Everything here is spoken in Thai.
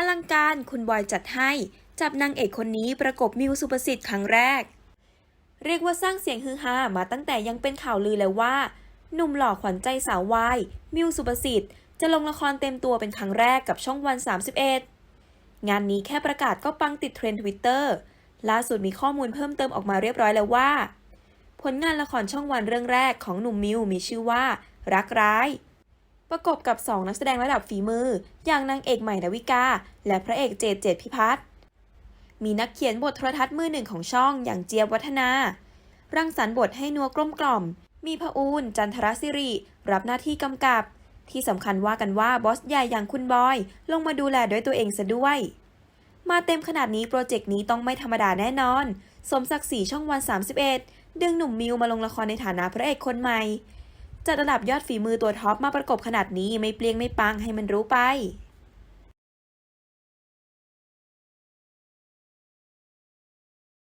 อลังการคุณบอยจัดให้ จับนางเอกคนนี้ประกบมิวสุประสิทธิ์ครั้งแรก เรียกว่าสร้างเสียงฮือฮามาตั้งแต่ยังเป็นข่าวลือแล้วว่า หนุ่มหล่อขวัญใจสาววายมิวสุประสิทธิ์จะลงละครเต็มตัวเป็นครั้งแรกกับช่องวัน 31 งานนี้แค่ประกาศก็ปังติดเทรนด์ทวิตเตอร์ล่าสุดมีข้อมูลเพิ่มเติมออกมาเรียบร้อยแล้วว่า ผลงานละครช่องวันเรื่องแรกของหนุ่มมิวมีชื่อว่า รักร้าย ประกบกับ 2 นักแสดงระดับฝีมือ อย่างนางเอกใหม่ดาวิกา และพระเอกเจดเจดพิพัฒน์มีนักเขียนบทโทรทัศน์มือหนึ่งของช่องอย่างเจี๊ยบวัฒนา รังสรรค์บทให้นัวกลมกล่อม มีพระอูนจันทรศิริ รับหน้าที่กำกับ ที่สำคัญว่ากันว่าบอสใหญ่อย่างคุณบอย ลงมาดูแลด้วยตัวเองซะด้วย มาเต็มขนาดนี้โปรเจกต์นี้ต้องไม่ธรรมดาแน่นอน สมศักดิ์ศรีช่องวัน 31 ดึงหนุ่มมิวมาลงละครในฐานะพระเอกคนใหม่ จัดระดับยอดฝีมือตัวท็อปมาประกบขนาดนี้ไม่เปลี่ยงไม่ปังให้มันรู้ไป